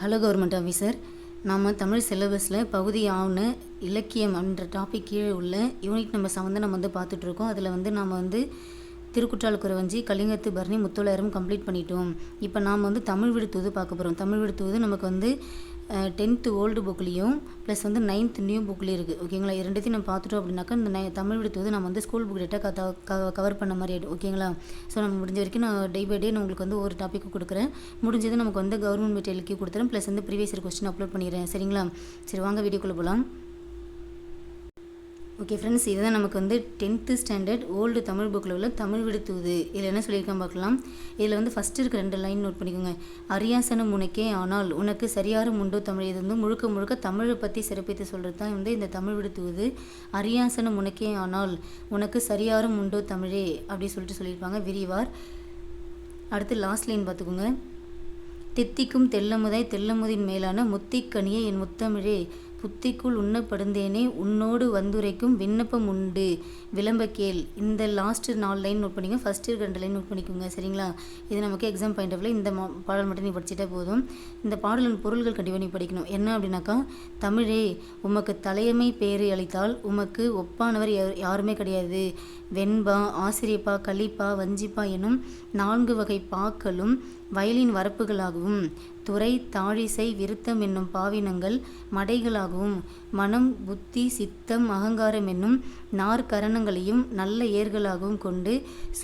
Hello government officer நாம் தமிழ் சிலபஸில் பகுதி ஆவுன இலக்கியம் என்ற டாபிக் கீழே உள்ள யூனிட் நம்பர் செவன் நம்ம வந்து பார்த்துட்ருக்கோம் அதில் வந்து நாம் வந்து திருக்குற்றால குறவஞ்சி கலிங்கத்து பரணி முத்தொள்ளாயிரம் கம்ப்ளீட் பண்ணிட்டோம். இப்போ நாம் வந்து தமிழ் விடுத்துவது பார்க்க போகிறோம் தமிழ் விடுத்துவது நமக்கு வந்து டென்த்து ஓல்டு புக்லேயும் ப்ளஸ் வந்து நைன்த் நியூ புக்லேயும் இருக்குது ஓகேங்களா இரண்டுத்தையும் நம்ம பார்த்துட்டோம் அப்படின்னாக்கா இந்த நை தமிழ் விடுத்துவது நம்ம வந்து ஸ்கூல் புக் டேட்டாக கவர் பண்ண மாதிரி ஆகிடும் ஓகேங்களா ஸோ நம்ம முடிஞ்ச வரைக்கும் நான் டே பை டே நான் உங்களுக்கு வந்து ஒரு டாப்பிக்கு கொடுக்குறேன். முடிஞ்சது நமக்கு வந்து கவர்மெண்ட் மெட்டீரியலுக்கு கொடுத்துறேன். ப்ளஸ் வந்து ப்ரீவியஸ் கொஸ்டின் அப்லோட் பண்ணிடுறேன். சரிங்களா? சரி வாங்க வீடியோக்குள்ளே போகலாம் ஓகே ஃப்ரெண்ட்ஸ் இதுதான் நமக்கு வந்து டென்த்து ஸ்டாண்டர்ட் ஓல்டு தமிழ் புக்கில் உள்ள தமிழ் விடுத்துவது இதில் என்ன சொல்லியிருக்கேன் பார்க்கலாம். இதில் வந்து ஃபஸ்ட்டு இருக்க ரெண்டு லைன் நோட் பண்ணிக்கோங்க. அரியாசனம் உனக்கே ஆனால் உனக்கு சரியாரும் உண்டோ தமிழ்? இது வந்து முழுக்க முழுக்க தமிழை பற்றி சிறப்பித்து சொல்கிறது தான் வந்து இந்த தமிழ் விடுத்துவது அரியாசனம் உனக்கே ஆனால் உனக்கு சரியாரும் உண்டோ தமிழே? அப்படி சொல்லிட்டு சொல்லியிருப்பாங்க விரிவார். அடுத்து லாஸ்ட் லைன் பார்த்துக்கோங்க. தித்திக்கும் தெல்லமுதாய் தெல்லமுதின் மேலான முத்திக்கனியே என் முத்தமிழே புத்திக்குள் உண்ணப்படுந்தேனே உன்னோடு வந்துரைக்கும் விண்ணப்பம் உண்டு. விளம்ப கேள். இந்த லாஸ்ட்டு நாலு லைன் நோட் பண்ணிங்க ஃபஸ்ட்டு ரெண்டு லைன் நோட் பண்ணிக்கோங்க. சரிங்களா? இது நமக்கு எக்ஸாம் பாயிண்ட் ஆஃப்ல இந்த மா- பாடல் மட்டும் நீ படிச்சிட்டா போதும். இந்த பாடலின் பொருள்கள் கண்டிப்பாக நீ படிக்கணும். என்ன அப்படின்னாக்கா தமிழே உமக்கு தலையமை பேரை அளித்தால் உமக்கு ஒப்பானவர் யாருமே கிடையாது. வெண்பா ஆசிரியப்பா கலிப்பா வஞ்சிப்பா எனும் நான்கு வகை பாக்களும் வயலின் வரப்புகளாகவும் துறை தாழிசை விருத்தம் என்னும் பாவினங்கள் மடைகளாகவும் மனம் புத்தி சித்தம் அகங்காரம் என்னும் நாற்கரணங்களையும் நல்ல ஏர்களாகவும் கொண்டு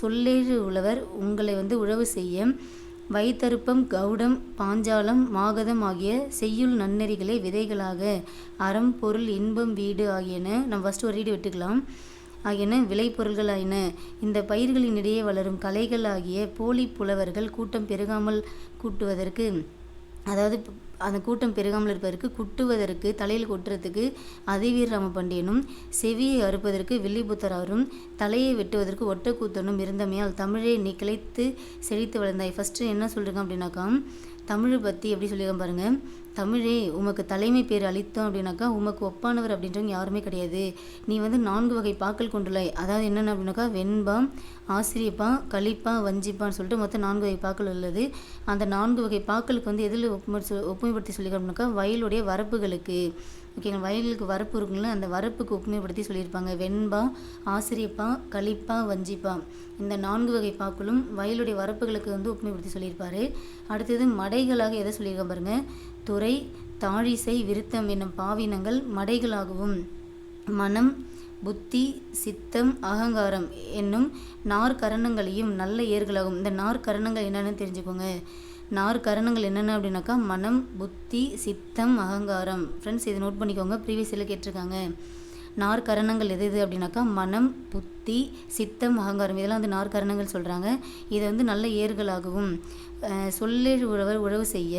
சொல்லேறு உழவர் உங்களை வந்து உழவு செய்ய வைத்தருப்பம் கௌடம் பாஞ்சாலம் மாகதம் ஆகிய செய்யுள் நன்னெறிகளே விதைகளாக அறம் பொருள் இன்பம் வீடு ஆகியன நம்ம ஃபஸ்ட்டு ஒரு ரீடு விட்டுக்கலாம். ஆகியன விளைபொருள்களாயின. இந்த பயிர்களினிடையே வளரும் கலைகள் ஆகிய போலி புலவர்கள் கூட்டம் பெருகாமல் கூட்டுவதற்கு அதாவது அந்த கூட்டம் பெருகாமல் இருப்பதற்கு குட்டுவதற்கு தலையில் கொட்டுறதுக்கு அதிவீர் ராம பண்டியனும் செவியை அறுப்பதற்கு வில்லிபுத்தராரும் தலையை வெட்டுவதற்கு ஒட்டக்கூத்தனும் இருந்தமையால் தமிழை நீ கிளைத்து செழித்து வளர்ந்தாய். ஃபஸ்ட்டு என்ன சொல்லியிருக்கான் அப்படின்னாக்கா தமிழை பற்றி எப்படி சொல்லியிருக்கேன் பாருங்கள் தமிழே உமக்கு தலைமை பேர் அளித்தோம் அப்படின்னாக்கா உமக்கு ஒப்பானவர் அப்படின்றவங்க யாருமே கிடையாது. நீ வந்து நான்கு வகை பாக்கள் கொண்டுள்ளாய் அதாவது என்னென்ன அப்படின்னாக்கா வெண்பா ஆசிரியப்பா கலிப்பா வஞ்சிப்பான்னு சொல்லிட்டு மொத்தம் நான்கு வகை பாக்கள் உள்ளது. அந்த நான்கு வகை பாக்களுக்கு வந்து எதில் ஒப்புமை ஒப்புமைப்படுத்தி சொல்லியிருக்கோம்னாக்கா வயலுடைய வரப்புகளுக்கு. ஓகேங்களா? வயலுக்கு வரப்பு இருக்குங்களா? அந்த வரப்புக்கு ஒப்புமைப்படுத்தி சொல்லியிருப்பாங்க. வெண்பா ஆசிரியப்பா கலிப்பா வஞ்சிப்பா. இந்த நான்கு வகை பாக்களும் வயலுடைய வரப்புகளுக்கு வந்து ஒப்புமைப்படுத்தி சொல்லியிருப்பாரு. அடுத்தது மடைகளாக எதை சொல்லியிருக்கேன் பாருங்கள் துறை தாழிசை விருத்தம் என்னும் பாவினங்கள் மடைகளாகவும் மனம் புத்தி சித்தம் அகங்காரம் என்னும் நாற்கரணங்களையும் நல்ல ஏர்களாகும் இந்த நாற்கரணங்கள் என்னென்னு தெரிஞ்சுக்கோங்க. நாற்கரணங்கள் என்னென்ன அப்படின்னாக்கா மனம் புத்தி சித்தம் அகங்காரம். ஃப்ரெண்ட்ஸ் இதை நோட் பண்ணிக்கோங்க. ப்ரீவியஸ் கேட்டிருக்காங்க. நாற்கரணங்கள் எது எது அப்படின்னாக்கா மனம் புத்தி சித்தம் அகங்காரம். இதெல்லாம் வந்து நாற்கரணங்கள் சொல்கிறாங்க இதை வந்து நல்ல ஏர்களாகவும் அஹ், சொல்லெழு உழவர் உழவு செய்ய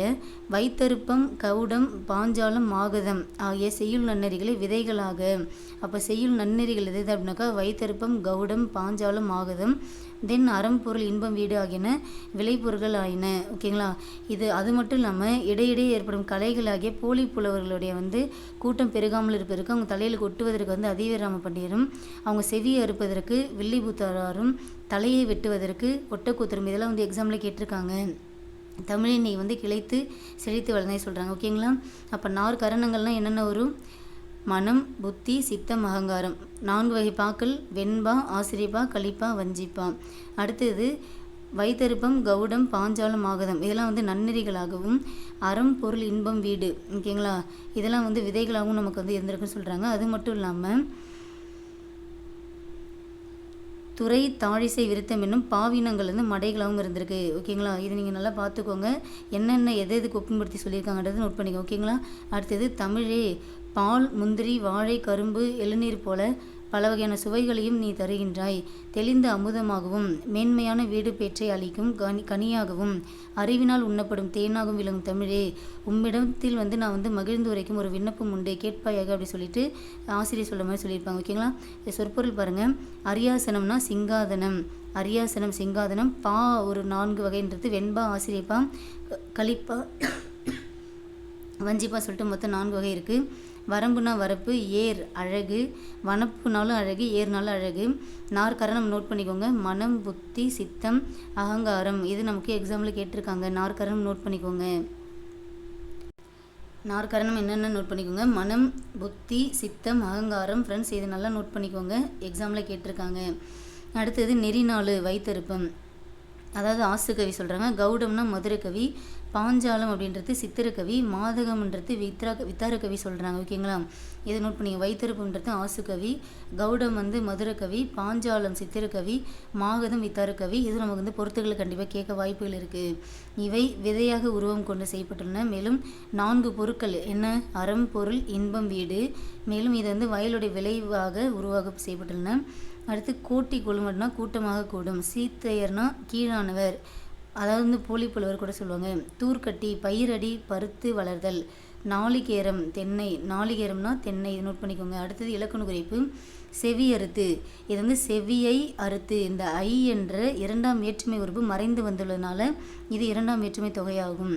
வைத்தருப்பம் கவுடம் பாஞ்சாலம் மாகதம் ஆகிய செய்யுள் நன்னெறிகளை விதைகளாக. அப்போ செய்யுள் நன்னெறிகள் எது எது அப்படின்னாக்கா வைத்தருப்பம் கவுடம் பாஞ்சாலம் மாகதம் தென் அறம் பொருள் இன்பம் வீடு ஆகியன விளைபொருள்கள் ஆயின. ஓகேங்களா இது அது மட்டும் இல்லாமல் இடையிடையே ஏற்படும் கலைகளாகிய போலி புலவர்களுடைய வந்து கூட்டம் பெருகாமல் இருப்பதற்கு அவங்க தலையில் கொட்டுவதற்கு வந்து அதிவீராம பண்டியரும் அவங்க செவியை அறுப்பதற்கு வில்லிபுத்தாரும் தலையை வெட்டுவதற்கு ஒட்டக்கூத்தரும் இதெல்லாம் வந்து எக்ஸாமில் கேட்டிருக்காங்க. தமிழினை வந்து கிளைத்து செழித்து வளர்ந்தே சொல்கிறாங்க ஓகேங்களா அப்போ நார் கரணங்கள்லாம் என்னென்ன வரும்? மனம் புத்தி சித்தம் அகங்காரம். நான்கு வகை பாக்கள் வெண்பா ஆசிரியப்பா கலிப்பா வஞ்சிப்பா. அடுத்தது வைத்தருப்பம் கவுடம் பாஞ்சாலம் ஆகதம். இதெல்லாம் வந்து நன்னெறிகளாகவும் அறம் பொருள் இன்பம் வீடு. ஓகேங்களா? இதெல்லாம் வந்து விதைகளாகவும் நமக்கு வந்து இருந்திருக்குன்னு சொல்கிறாங்க அது மட்டும் இல்லாமல் துறை தாழிசை விருத்தம் என்னும் பாவினங்கள் வந்து மடைகளாகவும் இருந்திருக்கு. ஓகேங்களா? இது நீங்கள் நல்லா பார்த்துக்கோங்க. என்னென்ன எதை எதுக்கு ஒப்புமைப்படுத்தி சொல்லியிருக்காங்கன்றது நோட் பண்ணிக்கோங்க. ஓகேங்களா? அடுத்தது தமிழே பால் முந்திரி வாழை கரும்பு இளநீர் போல பல வகையான சுவைகளையும் நீ தருகின்றாய். தெளிந்த அமுதமாகவும் மேன்மையான வீடு பேற்றை அளிக்கும் கனி கனியாகவும் அறிவினால் உண்ணப்படும் தேனாகவும் விளங்கும் தமிழே. உம்மிடத்தில் வந்து நான் வந்து மகிழ்ந்து உரைக்கும் ஒரு விண்ணப்பம் உண்டு. கேட்பாயாக அப்படி சொல்லிட்டு ஆசிரியர் சொல்ல மாதிரி சொல்லியிருப்பாங்க. ஓகேங்களா சொற்பொருள் பாருங்கள் அரியாசனம்னா சிங்காதனம். அரியாசனம் சிங்காதனம் பா ஒரு நான்கு வகைன்றது. வெண்பா ஆசிரியப்பா களிப்பா கலிப்பா வஞ்சிப்பா சொல்லிட்டு மொத்தம் நான்கு வகை இருக்குது வரம்புனா வரப்பு ஏர் அழகு வனப்புனாலும் அழகு ஏர்னாலும் அழகு. நாற்கரணம் நோட் பண்ணிக்கோங்க. மனம் புத்தி சித்தம் அகங்காரம். இது நமக்கு எக்ஸாம்பிள் கேட்டிருக்காங்க. நாற்கரணம் நோட் பண்ணிக்கோங்க. நாற்கரணம் என்னென்ன நோட் பண்ணிக்கோங்க? மனம் புத்தி சித்தம் அகங்காரம் ஃப்ரெண்ட்ஸ் இது நல்லா நோட் பண்ணிக்கோங்க. எக்ஸாமில் கேட்டிருக்காங்க. அடுத்தது நெறிநாள் வைத்தருப்பம் அதாவது ஆசு கவி சொல்கிறாங்க கௌடம்னா மதுரை கவி பாஞ்சாலம் அப்படின்றது சித்திரக்கவி மாதகம்ன்றது வித்ரா வித்தாரக்கவி சொல்கிறாங்க ஓகேங்களா? இதை நோட் பண்ணிங்க வைத்தருப்புன்றது ஆசுக்கவி கௌடம் வந்து மதுரகவி பாஞ்சாலம் சித்திரக்கவி மாகதம் வித்தாரக்கவி. இது நமக்கு வந்து பொருத்துகளை கண்டிப்பாக கேட்க வாய்ப்புகள் இருக்குது இவை விதையாக உருவம் கொண்டு செய்யப்பட்டுள்ளன. மேலும் நான்கு பொருட்கள் என்ன? அறம் பொருள் இன்பம் வீடு. மேலும் இது வந்து வயலுடைய விளைவாக உருவாக செய்யப்பட்டுள்ளன. அடுத்து கூட்டி குழுமட்னா கூட்டமாக கூடும். சீத்தையர்னா கீழானவர். அதாவது வந்து போலி புலவர் கூட சொல்லுவாங்க. தூர்க்கட்டி பயிரடி பருத்து வளர்தல் நாளிகேரம் தென்னை. நாளிகேரம்னா தென்னை இது நோட் பண்ணிக்கோங்க. அடுத்தது இலக்கண குறிப்பு. செவி அறுத்து. இது வந்து செவியை அறுத்து. இந்த ஐ என்ற இரண்டாம் வேற்றுமை உறுப்பு மறைந்து வந்துள்ளதுனால இது இரண்டாம் வேற்றுமை தொகையாகும்.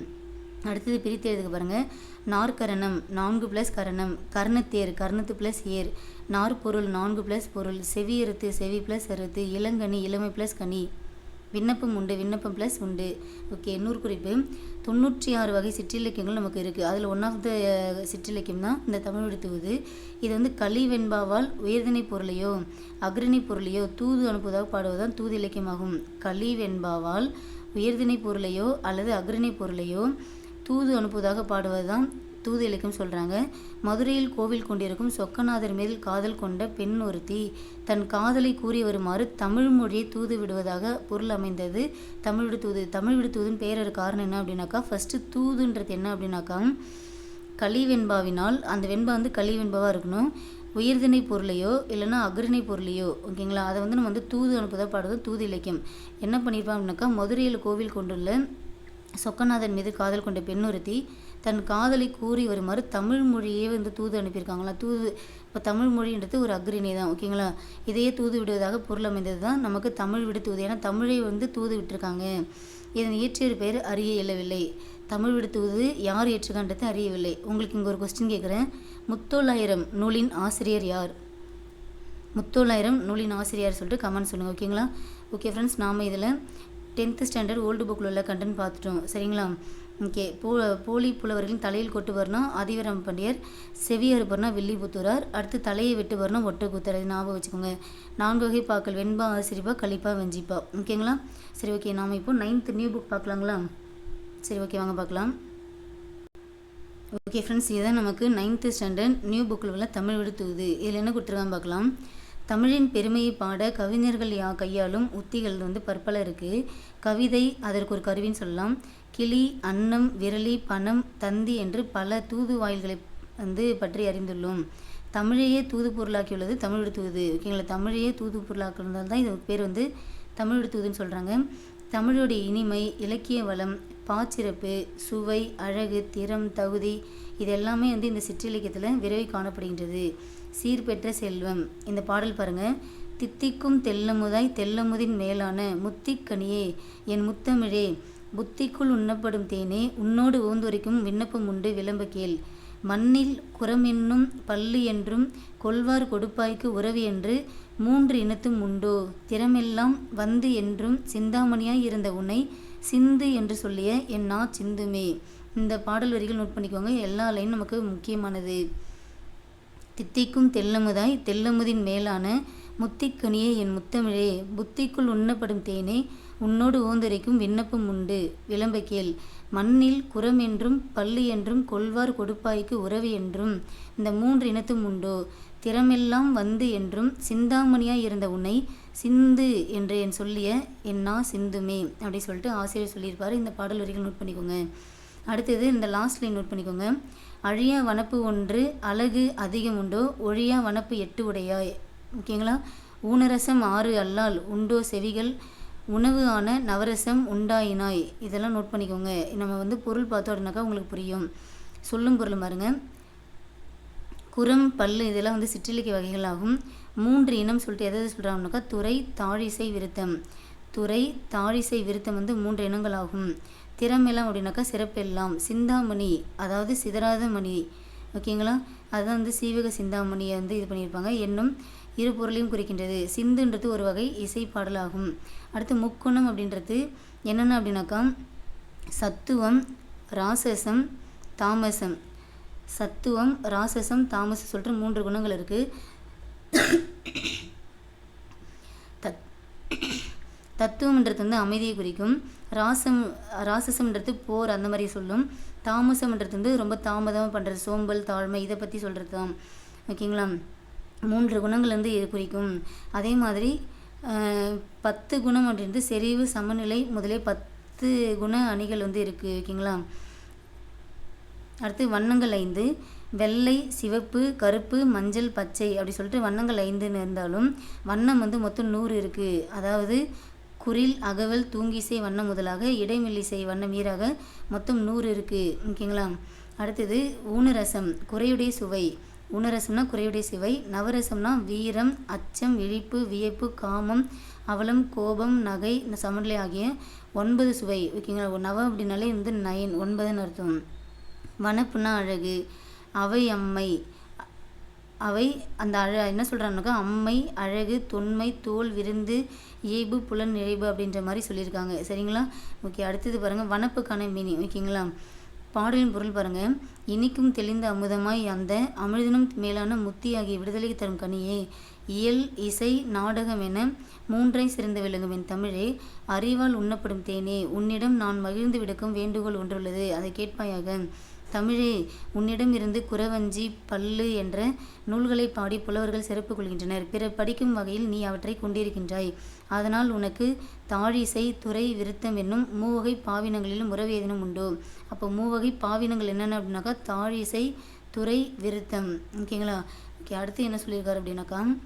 அடுத்தது பிரித்து எழுதுக்கு பாருங்கள் நாற்கரணம் நான்கு ப்ளஸ் கரணம். கர்ணத்தேர் கர்ணத்து ப்ளஸ் ஏர். நாற்பொருள் நான்கு ப்ளஸ் பொருள். செவி அறுத்து செவி ப்ளஸ் அறுத்து. இளங்கனி இளமை ப்ளஸ் கனி. விண்ணப்பம் உண்டு விண்ணப்பம் ப்ளஸ் உண்டு. ஓகே இன்னொரு குறிப்பு. தொண்ணூற்றி ஆறு வகை சிற்றிலக்கியங்கள் நமக்கு இருக்குது அதில் ஒன் ஆஃப் த uh, சிற்றிலக்கியம் தான் இந்த தமிழ் தூது இது வந்து களி வெண்பாவால் உயர்திணை பொருளையோ அக்ரணி பொருளையோ தூது அனுப்புவதாக பாடுவதுதான் தூது இலக்கியமாகும். களி வெண்பாவால் உயர்தினை பொருளையோ அல்லது அக்ரணி பொருளையோ தூது அனுப்புவதாக பாடுவது தான் தூது சொல்கிறாங்க மதுரையில் கோவில் கொண்டிருக்கும் சொக்கநாதர் மேல் காதல் கொண்ட பெண் ஒருத்தி தன் காதலை கூறி வருமாறு தமிழ் மொழியை தூது விடுவதாக பொருள் அமைந்தது. தமிழ் தூது தமிழ் விடு தூதுன்னு பேர் காரணம் என்ன அப்படின்னாக்கா ஃபஸ்ட்டு தூதுன்றது என்ன அப்படின்னாக்கா களி வெண்பாவினால் அந்த வெண்பா வந்து களி வெண்பாவாக இருக்கணும். உயிர்தினை பொருளையோ இல்லைன்னா அகிரிணை பொருளையோ ஓகேங்களா? அதை வந்து நம்ம வந்து தூது அனுப்புதா பாடுறது தூது இலக்கியம். என்ன பண்ணியிருப்பான் அப்படின்னாக்கா மதுரையில் கோவில் கொண்டுள்ள சொக்கநாதன் மீது காதல் கொண்ட பெண்ணுறுத்தி தன் காதலை கூறி வருமாறு தமிழ் மொழியே வந்து தூது அனுப்பியிருக்காங்களா? தூது இப்போ தமிழ் மொழின்றது ஒரு அக்ரிணை தான் ஓகேங்களா? இதையே தூது விடுவதாக பொருள் அமைந்தது தான் நமக்கு தமிழ் விடு தூது. ஏன்னா தமிழை வந்து தூது விட்டுருக்காங்க. இதன் இயற்றியர் பேர் அறிய இயலவில்லை. தமிழ் விடுத்துவது யார் ஏற்றுக்கான்றது அறியவில்லை. உங்களுக்கு இங்கே ஒரு கொஸ்டின் கேட்குறேன். முத்தோலாயிரம் நூலின் ஆசிரியர் யார்? முத்தோலாயிரம் நூலின் ஆசிரியர் சொல்லிட்டு கமெண்ட் சொல்லுங்கள் ஓகேங்களா? ஓகே ஃப்ரெண்ட்ஸ் நாம் இதில் டென்த்து ஸ்டாண்டர்ட் ஓல்டு புக்கில் உள்ள கண்டென்ட் பார்த்துட்டோம். சரிங்களா? ஓகே போ போலி புலவர்களின் தலையில் கொட்டு வரணும் அதிவரம் பண்டியர் செவியறுப்பர்னா வில்லிபுத்தூரார் அடுத்து தலையை வெட்டுவர்னா ஒட்டக்கூத்தர். இது ஞாபகம் வச்சுக்கோங்க. நான்கு வகை பாக்கள் வெண்பா ஆசிரிப்பா கழிப்பா வெஞ்சிப்பா. ஓகேங்களா? சரி ஓகே. நாம் இப்போ நைன்த்து நியூ புக் பார்க்கலாங்களா? சரி ஓகே. வாங்க பார்க்கலாம். ஓகே ஃப்ரெண்ட்ஸ் இதுதான் நமக்கு நைன்த்து ஸ்டாண்டர்ட் நியூ புக்கில் உள்ள தமிழ் விடுத்துவது இதில் என்ன கொடுத்துருக்காங்க பார்க்கலாம். தமிழின் பெருமையை பாட கவிஞர்கள் யா கையாளும் உத்திகள் வந்து பற்பல இருக்குது கவிதை அதற்கு ஒரு கருவின்னு சொல்லலாம். கிளி அன்னம் விரலி பணம் தந்தி என்று பல தூது வாயில்களை வந்து பற்றி அறிந்துள்ளோம். தமிழையே தூது பொருளாக்கியுள்ளது தமிழ் தூது. ஓகேங்களா? தமிழையே தூது பொருளாக்குறதால தான் இது பேர் வந்து தமிழ் தூதுன்னு சொல்கிறாங்க தமிழுடைய இனிமை இலக்கிய வளம் பாச்சிறப்பு சுவை அழகு திறம் தகுதி இது எல்லாமே வந்து இந்த சிற்றிலக்கியத்தில் விரைவில் காணப்படுகின்றது. சீர்பெற்ற செல்வம். இந்த பாடல் பாருங்க. தித்திக்கும் தெல்லமுதாய் தெல்லமுதின் மேலான முத்திக்கனியே என் முத்தமிழே புத்திக்குள் உண்ணப்படும் தேனே உன்னோடு ஓந்துரைக்கும் விண்ணப்பம் உண்டு விளம்ப கேள். மண்ணில் குரமென்னும் பல்லு என்றும் கொள்வார் கொடுப்பாய்க்கு உறவு என்று மூன்று இனத்தும் உண்டோ? திறமெல்லாம் வந்து என்றும் சிந்தாமணியாய் இருந்த உன்னை சிந்து என்று சொல்லிய என் நா சிந்துமே. இந்த பாடல் வரிகள் நோட் பண்ணிக்கோங்க. எல்லா லைன் நமக்கு முக்கியமானது. தித்திக்கும் தெல்லமுதாய் தெல்லமுதின் மேலான முத்திக்கனியே என் முத்தமிழே. புத்திக்குள் உண்ணப்படும் தேனே உன்னோடு ஓந்தரைக்கும் விண்ணப்பம் உண்டு. விளம்ப கேள். மண்ணில் குரம் என்றும் பள்ளி என்றும் கொள்வார் கொடுப்பாய்க்கு உறவு என்றும் இந்த மூன்று இனத்தும் உண்டோ? திறமெல்லாம் வந்து என்றும் சிந்தாமணியாய் இருந்த உன்னை சிந்து என்று என் சொல்லிய என்னா சிந்துமே? அப்படி சொல்லிட்டு ஆசிரியர் சொல்லியிருப்பார். இந்த பாடல் வரிகள் நோட் பண்ணிக்கோங்க. அடுத்தது இந்த லாஸ்ட் லைன் நோட் பண்ணிக்கோங்க. அழியா வனப்பு ஒன்று அழகு அதிகம் உண்டோ? ஒழியா வனப்பு எட்டு உடையாய். ஓகேங்களா? ஊனரசம் ஆறு அல்லால் உண்டோ செவிகள்? உணவு ஆன நவரசம் உண்டாயினாய். இதெல்லாம் நோட் பண்ணிக்கோங்க. நம்ம வந்து பொருள் பார்த்தோம் அப்படின்னாக்கா உங்களுக்கு புரியும். சொல்லும் பொருள் பாருங்க. குரம் பல்லு இதெல்லாம் வந்து சிற்றிலக்கிய வகைகளாகும். மூன்று இனம் சொல்லிட்டு எதை சொல்கிறாங்கனாக்கா துறை தாழிசை விருத்தம். துறை தாழிசை விருத்தம் வந்து மூன்று இனங்கள் ஆகும் திறமெல்லாம் அப்படின்னாக்கா சிறப்பெல்லாம். சிந்தாமணி அதாவது சிதறாத மணி. ஓகேங்களா? அதுதான் வந்து சீவக சிந்தாமணியை வந்து இது பண்ணியிருப்பாங்க. என்னும் இரு பொருளையும் குறிக்கின்றது. சிந்துன்றது ஒரு வகை இசை பாடலாகும் அடுத்து முக்குணம் அப்படின்றது என்னென்ன அப்படின்னாக்கா சத்துவம் ராசசம் தாமசம். சத்துவம் ராசசம் தாமசம் சொல்கிற மூன்று குணங்கள் இருக்குது தத் தத்துவம்ன்றது வந்து அமைதியை குறிக்கும். ராசம் ராசசம்ன்றது போர் அந்த மாதிரி சொல்லும். தாமசம்ன்றது வந்து ரொம்ப தாமதமாக பண்ணுறது சோம்பல் தாழ்மை இதை பற்றி சொல்கிறது தான் ஓகேங்களா? மூன்று குணங்கள் வந்து இது குறிக்கும்? அதே மாதிரி பத்து குணம் அப்படின்றது செறிவு சமநிலை முதலே பத்து குண அணிகள் வந்து இருக்குது ஓகேங்களா? அடுத்து வண்ணங்கள் ஐந்து. வெள்ளை சிவப்பு கருப்பு மஞ்சள் பச்சை அப்படி சொல்லிட்டு வண்ணங்கள் ஐந்துன்னு இருந்தாலும் வண்ணம் வந்து மொத்தம் நூறு இருக்குது அதாவது குரில் அகவல் தூங்கிசை வண்ணம் முதலாக இடைமெல்லிசை வண்ணம் ஈராக மொத்தம் நூறு இருக்குது ஓகேங்களா? அடுத்தது ஊனரசம் குறையுடைய சுவை. உணரசம்னா குறையுடைய சுவை நவரசம்னா வீரம் அச்சம் இழிப்பு வியப்பு காமம் அவலம் கோபம் நகை சமநிலை ஆகிய ஒன்பது சுவை. ஓகேங்களா? நவ அப்படின்னாலே வந்து நயன் ஒன்பதுன்னு அர்த்தம். வனப்புனா அழகு அவை அம்மை அவை அந்த அழ என்ன சொல்கிறாங்கனாக்கா அம்மை அழகு தொன்மை தோல் விருந்து இயைபு புலன் நிறைவு அப்படின்ற மாதிரி சொல்லியிருக்காங்க. சரிங்களா? ஓகே அடுத்தது பாருங்கள் வனப்புக்கான மீனிங் ஓகேங்களா? பாடலின் பொருள் பாருங்க. இனிக்கும் தெளிந்த அமுதமாய் அந்த அமிர்தனும் மேலான முத்தி ஆகிய விடுதலை தரும் கனியே. இயல் இசை நாடகம் என மூன்றை சிறந்து விளங்கும் என் தமிழே. அறிவால் உண்ணப்படும் தேனே. உன்னிடம் நான் மகிழ்ந்து விடுக்கும் வேண்டுகோள் ஒன்றுள்ளது. அதை கேட்பாயாக. தமிழே உன்னிடம் இருந்து குறவஞ்சி பல்லு என்ற நூல்களை பாடி புலவர்கள் சிறப்பு கொள்கின்றனர். பிறர் படிக்கும் வகையில் நீ அவற்றை கொண்டிருக்கின்றாய். அதனால் உனக்கு தாழிசை துறை விருத்தம் என்னும் மூவகை பாவினங்களிலும் உறவு ஏதேனும் உண்டோ. அப்போ மூவகை பாவினங்கள் என்னென்ன அப்படின்னாக்கா தாழிசை துறை விருத்தம். ஓகேங்களா? ஓகே அடுத்து என்ன சொல்லியிருக்காரு அப்படின்னாக்கா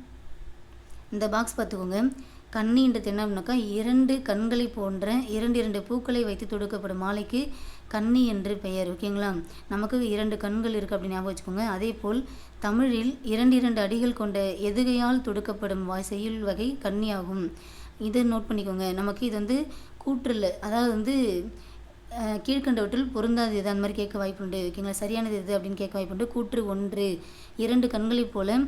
இந்த பாக்ஸ் பார்த்துக்கோங்க. கண்ணின்றது என்ன அப்படின்னாக்கா இரண்டு கண்களை போன்ற இரண்டு இரண்டு பூக்களை வைத்து தொடுக்கப்படும் மாலைக்கு கன்னி என்று பெயர் ஓகேங்களா நமக்கு இரண்டு கண்கள் இருக்குது அப்படின்னு ஞாபகம் வச்சுக்கோங்க. அதே போல் தமிழில் இரண்டு இரண்டு அடிகள் கொண்ட எதுகையால் தொடுக்கப்படும் வா செய்யுள் வகை கன்னியாகும். இதை நோட் பண்ணிக்கோங்க. நமக்கு இது வந்து கூற்றில் அதாவது வந்து கீழ்கண்டவற்றில் பொருந்தாது. இது அந்த மாதிரி கேட்க வாய்ப்புண்டு ஓகேங்களா சரியானது எது அப்படின்னு கேட்க வாய்ப்புண்டு கூற்று ஒன்று. இரண்டு கண்களைப் போல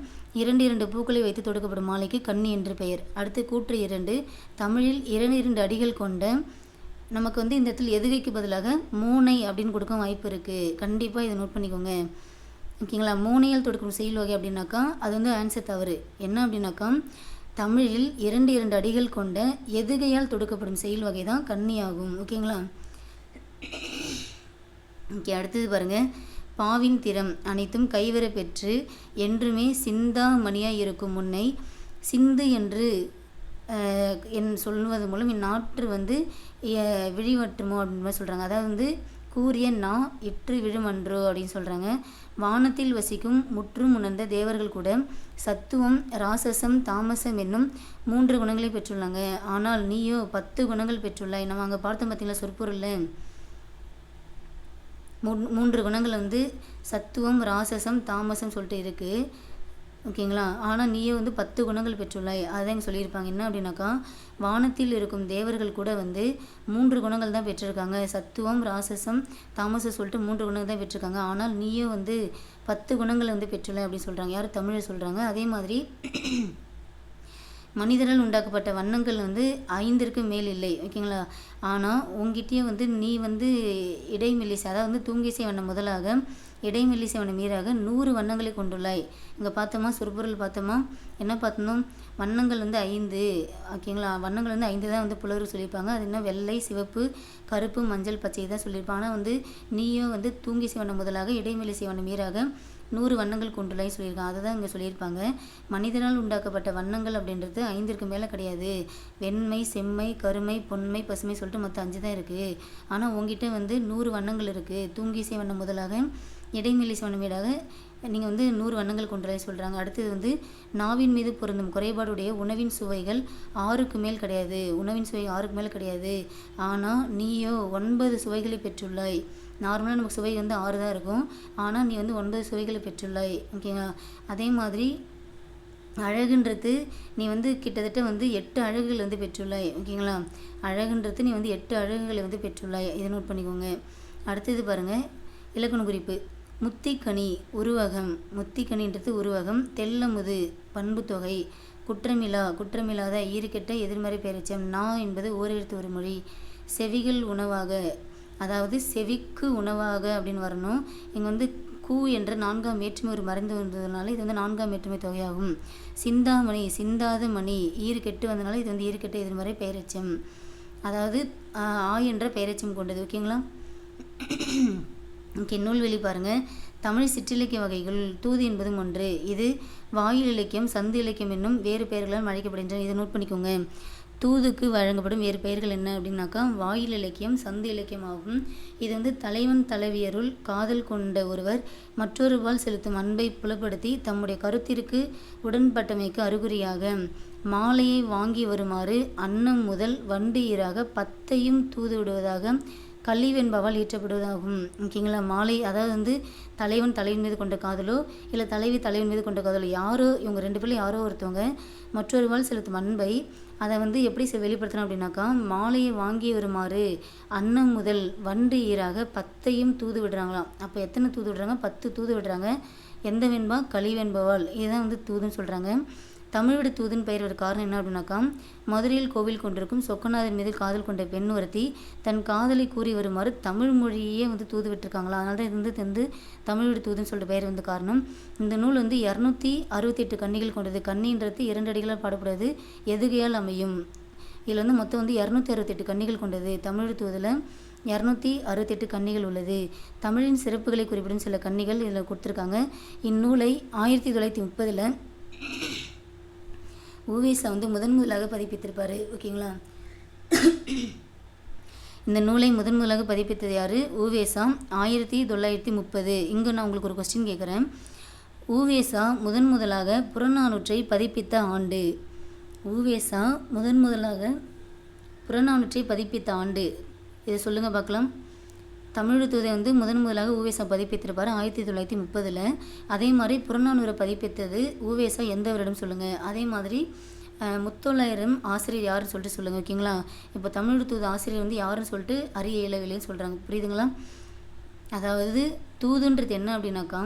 இரண்டு இரண்டு பூக்களை வைத்து தொடுக்கப்படும் மாலைக்கு கன்னி என்று பெயர். அடுத்து கூற்று இரண்டு. தமிழில் இரண்டு இரண்டு அடிகள் கொண்ட நமக்கு வந்து இந்த இடத்துல எதுகைக்கு பதிலாக மூனை அப்படின்னு கொடுக்க வாய்ப்பு இருக்குது கண்டிப்பாக இதை நோட் பண்ணிக்கோங்க. ஓகேங்களா? மூனையால் தொடுக்கும் செயல் வகை அப்படின்னாக்கா அது வந்து ஆன்சர் தவறு. என்ன அப்படின்னாக்கா தமிழில் இரண்டு இரண்டு அடிகள் கொண்ட எதுகையால் தொடுக்கப்படும் செயல் வகை தான் கன்னி ஆகும் ஓகேங்களா? ஓகே அடுத்தது பாருங்கள் பாவின் திறம் அனைத்தும் கைவர பெற்று என்றுமே சிந்தாமணியாக இருக்கும் முன்னை சிந்து என்று என் சொல்வது மூலம் இந்நாற்று வந்து விழிவற்றுமோ அப்படின்னு மாதிரி சொல்கிறாங்க அதாவது வந்து கூறிய நா இற்று விழுமன்றோ அப்படின்னு சொல்கிறாங்க வானத்தில் வசிக்கும் முற்றும் உணர்ந்த தேவர்கள் கூட சத்துவம் ராசசம் தாமசம் என்னும் மூன்று குணங்களை பெற்றுள்ளாங்க. ஆனால் நீயோ பத்து குணங்கள் பெற்றுள்ளாய். நம்ம அங்கே பார்த்தோம் பார்த்தீங்களா சொற்பொருளில்? மூன்று குணங்கள் வந்து சத்துவம் ராசசம் தாமசம் சொல்லிட்டு இருக்குது ஓகேங்களா? ஆனால் நீயே வந்து பத்து குணங்கள் பெற்றுள்ளாய். அதான் இங்கே சொல்லியிருப்பாங்க. என்ன அப்படின்னாக்கா வானத்தில் இருக்கும் தேவர்கள் கூட வந்து மூன்று குணங்கள் தான் பெற்றிருக்காங்க. சத்துவம் ராசசம் தாமசம் சொல்லிட்டு மூன்று குணங்கள் தான் பெற்றிருக்காங்க. ஆனால் நீயே வந்து பத்து குணங்களை வந்து பெற்றுள்ளாய் அப்படின்னு சொல்கிறாங்க யார்? தமிழில் சொல்கிறாங்க அதே மாதிரி மனிதரால் உண்டாக்கப்பட்ட வண்ணங்கள் வந்து ஐந்திற்கு மேல் இல்லை. ஓகேங்களா? ஆனால் உங்ககிட்டயே வந்து நீ வந்து இடைமெல்லிசை அதாவது வந்து தூங்கிசை வண்ணம் முதலாக இடைமெல்லிசை வண்ணம் மீறாக நூறு வண்ணங்களை கொண்டுள்ளாய். இங்கே பார்த்தோமா? சொற்பொருள் பார்த்தோமா? என்ன பார்த்தோம்? வண்ணங்கள் வந்து ஐந்து. ஓகேங்களா? வண்ணங்கள் வந்து ஐந்து தான் வந்து புலவர் சொல்லியிருப்பாங்க. அது என்ன? வெள்ளை சிவப்பு கருப்பு மஞ்சள் பச்சை தான் சொல்லியிருப்பாங்க. ஆனால் வந்து நீயும் வந்து தூங்கி வண்ணம் முதலாக இடைமெல்லிசை சிவனை மீறாக நூறு வண்ணங்கள் கொண்டுள்ளாய் சொல்லியிருக்காங்க. அதை தான் இங்கே சொல்லியிருப்பாங்க. மனிதனால் உண்டாக்கப்பட்ட வண்ணங்கள் அப்படின்றது ஐந்திற்கு மேலே கிடையாது. வெண்மை செம்மை கருமை பொன்மை பசுமை சொல்லிட்டு மொத்தம் அஞ்சு தான் இருக்குது ஆனால் உங்ககிட்ட வந்து நூறு வண்ணங்கள் இருக்குது தூங்கிசை வண்ணம் முதலாக இடைமெல்லிசை வண்ணம் நீங்கள் வந்து நூறு வண்ணங்கள் கொண்டுள்ளாய் சொல்கிறாங்க அடுத்தது வந்து நாவின் மீது பொருந்தும் குறைபாடுடைய உணவின் சுவைகள் ஆறுக்கு மேல் கிடையாது. உணவின் சுவை ஆறுக்கு மேல் கிடையாது. ஆனால் நீயோ ஒன்பது சுவைகளை பெற்றுள்ளாய். நார்மலாக நமக்கு சுவை வந்து ஆறு தான் இருக்கும். ஆனால் நீ வந்து ஒன்பது சுவைகளை பெற்றுள்ளாய். ஓகேங்களா அதே மாதிரி அழகுன்றது நீ வந்து கிட்டத்தட்ட வந்து எட்டு அழகுகள் வந்து பெற்றுள்ளாய். ஓகேங்களா அழகுன்றது நீ வந்து எட்டு அழகுகளை வந்து பெற்றுள்ளாய். இதை நோட் பண்ணிக்கோங்க. அடுத்தது பாருங்கள் இலக்கண குறிப்பு. முத்திக்கனி உருவகம். முத்திக்கனின்றது உருவகம். தெல்லமுது பண்புத்தொகை குற்றமிலா குற்றமில்லாத ஈறுகெட்ட எதிர்மறை பெயரிச்சம் நா என்பது ஓரெழுத்து ஒரு மொழி. செவிகள் உணவாக. அதாவது செவிக்கு உணவாக அப்படின்னு வரணும். இங்கே வந்து கூ என்ற நான்காம் வேற்றுமை ஒரு மறைந்து வந்ததுனால இது வந்து நான்காம் வேற்றுமை தொகையாகும். சிந்தாமணி சிந்தாத மணி ஈறு கெட்டு வந்தனால இது வந்து ஈறுகெட்ட எதிர்மறை பெயரெச்சம் அதாவது ஆ ஆ என்ற பெயரெச்சம் கொண்டது. ஓகேங்களா? ஓகே நூல்வெளி பாருங்கள் தமிழ் சிற்றிலக்கிய வகைகள் தூது என்பதும் ஒன்று. இது வாயில் இலக்கியம் சந்து இலக்கியம் என்னும் வேறு பெயர்களால் அழைக்கப்படுகின்றன. இதை நோட் பண்ணிக்கோங்க. தூதுக்கு வழங்கப்படும் வேறு பெயர்கள் என்ன அப்படின்னாக்கா வாயில் இலக்கியம் சந்து இலக்கியம் ஆகும். இது வந்து தலைவன் தலைவியருள் காதல் கொண்ட ஒருவர் மற்றொருவால் செலுத்தும் அன்பை புலப்படுத்தி தம்முடைய கருத்திற்கு உடன்பட்டமைக்கு அறிகுறியாக மாலையை வாங்கி வருமாறு அன்னம் முதல் வண்டு ஈராக பத்தையும் தூது விடுவதாக கல்லீவ் என்பவால் ஏற்றப்படுவதாகும். ஓகேங்களா மாலை அதாவது வந்து தலைவன் தலைவன் மீது கொண்ட காதலோ இல்லை தலைவி தலைவன் மீது கொண்ட காதலோ யாரோ இவங்க ரெண்டு பேரும் யாரோ ஒருத்தவங்க மற்றொருவால் செலுத்தும் அன்பை அதை வந்து எப்படி செ- வெளிப்படுத்தணும் அப்படின்னாக்கா மாலையை வாங்கி வருமாறு அன்னம் முதல் வண்டு ஈராக பத்தையும் தூது விடுறாங்களாம். அப்போ எத்தனை தூது விடுறாங்க? பத்து தூது விடுறாங்க. எந்த வெண்பா? களிவெண்பாவால். இதுதான் வந்து தூதுன்னு சொல்கிறாங்க தமிழோட தூதுன்னு பெயர் ஒரு காரணம் என்ன அப்படின்னாக்கா மதுரையில் கோவில் கொண்டிருக்கும் சொக்கநாதன் மீது காதல் கொண்ட பெண் ஒருத்தி தன் காதலை கூறி வருமாறு தமிழ் மொழியே வந்து தூது விட்டுருக்காங்களா? அதனால தான் இது வந்து இது வந்து தமிழ்விடு தூதுன்னு சொல்லிட்டு பெயர் வந்து காரணம். இந்த நூல் வந்து இரநூத்தி அறுபத்தெட்டு கன்னிகள் கொண்டது. கன்னின்றது இரண்டு அடிகளால் பாடப்படுவது எதுகையால் அமையும்? இதில் வந்து மொத்தம் வந்து இரநூத்தி அறுபத்தெட்டு கன்னிகள் கொண்டது. தமிழ் தூதில் இரநூத்தி அறுபத்தெட்டு கன்னிகள் உள்ளது. தமிழின் சிறப்புகளை குறிப்பிடும் சில கன்னிகள் இதில் கொடுத்துருக்காங்க. இந்நூலை ஆயிரத்தி தொள்ளாயிரத்தி முப்பதில் ஓவியஸை வந்து முதன் முதலாக பதிப்பித்திருப்பார் ஓகேங்களா? இந்த நூலை முதன் முதலாக பதிப்பித்தது யார்? ஊவேசா ஆயிரத்தி தொள்ளாயிரத்தி முப்பது. இங்கே நான் உங்களுக்கு ஒரு கொஸ்டின் கேட்குறேன் ஊவேசா முதன் முதலாக புறநானூற்றை பதிப்பித்த ஆண்டு? ஊவேசா முதன் முதலாக புறநானூற்றை பதிப்பித்த ஆண்டு? இதை சொல்லுங்கள் பார்க்கலாம். தமிழ் தூதை வந்து முதன் முதலாக ஊவேசா பதிப்பித்திருப்பார் ஆயிரத்தி தொள்ளாயிரத்தி முப்பதில். அதே மாதிரி புறநானூரை பதிப்பித்தது ஊவேசா எந்த வருடம் சொல்லுங்கள் அதே மாதிரி முத்தொள்ளாயிரம் ஆசிரியர் யாருன்னு சொல்லிட்டு சொல்லுங்கள் ஓகேங்களா? இப்போ தமிழ் தூது ஆசிரியர் வந்து யாருன்னு சொல்லிட்டு அறிய இயலவில்லைன்னு சொல்கிறாங்க புரியுதுங்களா? அதாவது தூதுன்றது என்ன அப்படின்னாக்கா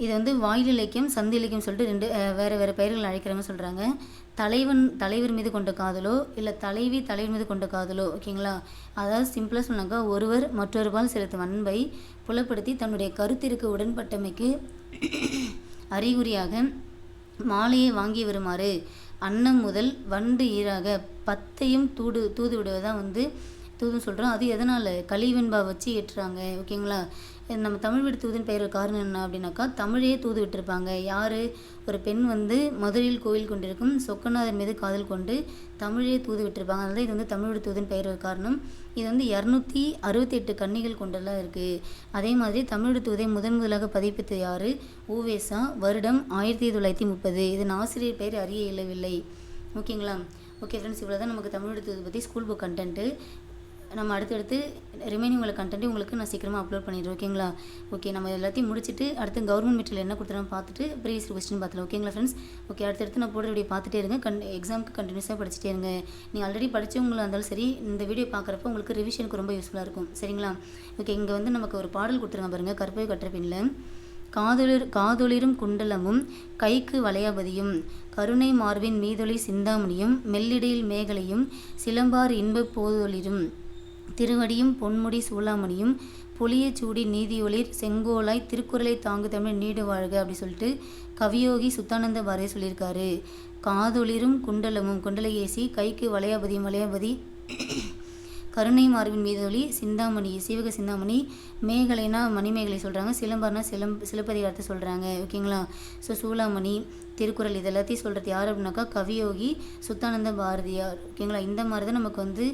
இது வந்து வாயில் இலக்கியம் சந்தி இலக்கியம் சொல்லிட்டு ரெண்டு வேறு வேறு பெயர்கள் அழைக்கிறாங்க சொல்கிறாங்க தலைவன் தலைவர் மீது கொண்ட காதலோ இல்லை தலைவி தலைவர் மீது கொண்ட காதலோ ஓகேங்களா அதாவது சிம்பிளாக சொன்னாக்கா ஒருவர் மற்றொருவால் செலுத்தும் அன்பை புலப்படுத்தி தன்னுடைய கருத்திற்கு உடன்பட்டமைக்கு அறிகுறியாக மாலையை வாங்கி வருமாறு அன்னம் முதல் வண்டு ஈராக பத்தையும் தூடு தூது விடுவதான் வந்து தூதுன்னு சொல்கிறோம் அது எதனால்? களிவெண்பா வச்சு ஏற்றுறாங்க ஓகேங்களா நம்ம தமிழ் விடு தூதுன்னு பெயர் காரணம் என்ன அப்படின்னாக்கா தமிழே தூது விட்டுருப்பாங்க. யார்? ஒரு பெண் வந்து மதுரையில் கோயில் கொண்டிருக்கும் சொக்கநாதர் மீது காதல் கொண்டு தமிழே தூது விட்டுருப்பாங்க. அதனால இது வந்து தமிழ் விடு தூதுன்னு பெயர் காரணம். இது வந்து இரநூத்தி அறுபத்தி எட்டு கன்னிகள் கொண்டெல்லாம் இருக்குது அதே மாதிரி தமிழ் தூதை முதன் முதலாக பதிப்பித்து யார்? ஊவேசா வருடம் ஆயிரத்தி தொள்ளாயிரத்தி முப்பது. இதன் ஆசிரியர் பெயர் அறிய இயலவில்லை. ஓகேங்களா? ஓகே ஃப்ரெண்ட்ஸ் இவ்வளோ தான் நமக்கு தமிழ் தூது பற்றி ஸ்கூல் புக் கண்டென்ட்டு நம்ம அடுத்தடுத்து ரிமைனிங் உள்ள கண்டென்ட் உங்களுக்கு நான் சீக்கிரமாக அப்லோட் பண்ணிடுறேன் ஓகேங்களா ஓகே நம்ம எல்லாத்தையும் முடிச்சுட்டு அடுத்து கவர்மெண்ட் மெட்டீரியல் என்ன கொடுத்துருன்னு பார்த்துட்டு ப்ரீவியஸ் கொஸ்டின் பார்த்துலாம் ஓகேங்களா ஃப்ரெண்ட்ஸ் ஓகே அடுத்தடுத்து நான் போடுற வீடியோ பார்த்துட்டே இருங்க. கண் எக்ஸாமுக்கு கண்டினியூஸாக படிச்சுட்டே இருங்க. நீங்கள் ஆல்ரெடி படித்தவங்களா இருந்தாலும் சரி இந்த வீடியோ பார்க்குறப்ப உங்களுக்கு ரிவிஷனுக்கு ரொம்ப யூஸ்ஃபுல்லாக இருக்கும். சரிங்களா? ஓகே இங்கே வந்து நமக்கு ஒரு பாடல் கொடுத்துருங்க பாருங்கள் கற்பை கற்ற பின்னில் காதொளிர் காதொளிரும் குண்டலமும் கைக்கு வளையாபதியும் கருணை மார்பின் மீதொளி சிந்தாமணியும் மெல்லிடையில் மேகலையும் சிலம்பார் இன்பப் போதொளிரும் திருவடியும் பொன்முடி சூளாமணியும் புளியச் சூடி நீதியொளிர் செங்கோலாய் திருக்குறளை தாங்கு தமிழ் நீடு வாழ்க அப்படி சொல்லிட்டு கவியோகி சுத்தானந்த பாரதி சொல்லியிருக்காரு. காதொளிரும் குண்டலமும் குண்டல ஏசி கைக்கு வளையாபதியும் வளையாபதி கருணை மார்பின் மீதொலி சிந்தாமணி சீவக சிந்தாமணி மேகலைனா மணிமேகலை சொல்கிறாங்க சிலம்பர்னா சிலம் சிலப்பதிகாரத்தை சொல்கிறாங்க ஓகேங்களா? ஸோ சூளாமணி திருக்குறள் இது எல்லாத்தையும் சொல்கிறது யார் அப்படின்னாக்கா கவியோகி சுத்தானந்த பாரதியார் ஓகேங்களா? இந்த மாதிரி தான் நமக்கு வந்து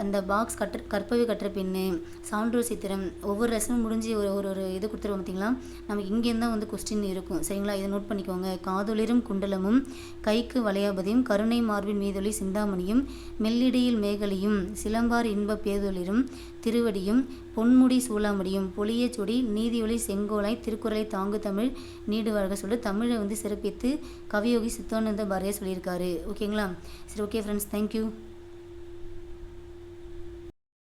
அந்த பாக்ஸ் கற்ற கற்பவை கற்ற பின்னு சான்றோர் சித்திரம் ஒவ்வொரு லெசனும் முடிஞ்சு ஒரு ஒரு ஒரு இது கொடுத்துருவோம் பார்த்தீங்களா நமக்கு இங்கேருந்து தான் வந்து கொஸ்டின் இருக்கும் சரிங்களா? இதை நோட் பண்ணிக்கோங்க. காதொளிரும் குண்டலமும் கைக்கு வளையாபதியும் கருணை மார்பின் மீதொலி சிந்தாமணியும் மெல்லிடையில் மேகலையும் சிலம்பார் இன்ப பேதொளிரும் திருவடியும் பொன்முடி சூளாமடியும் பொலியச் சுடி நீதியொளி செங்கோலாய் திருக்குறளை தாங்கு தமிழ் நீடுவார்கள் சொல்லி தமிழை வந்து சிறப்பித்து கவியோகி சித்தானந்த பாரதியார் சொல்லியிருக்காரு. ஓகேங்களா? சரி ஓகே ஃப்ரெண்ட்ஸ் தேங்க்யூ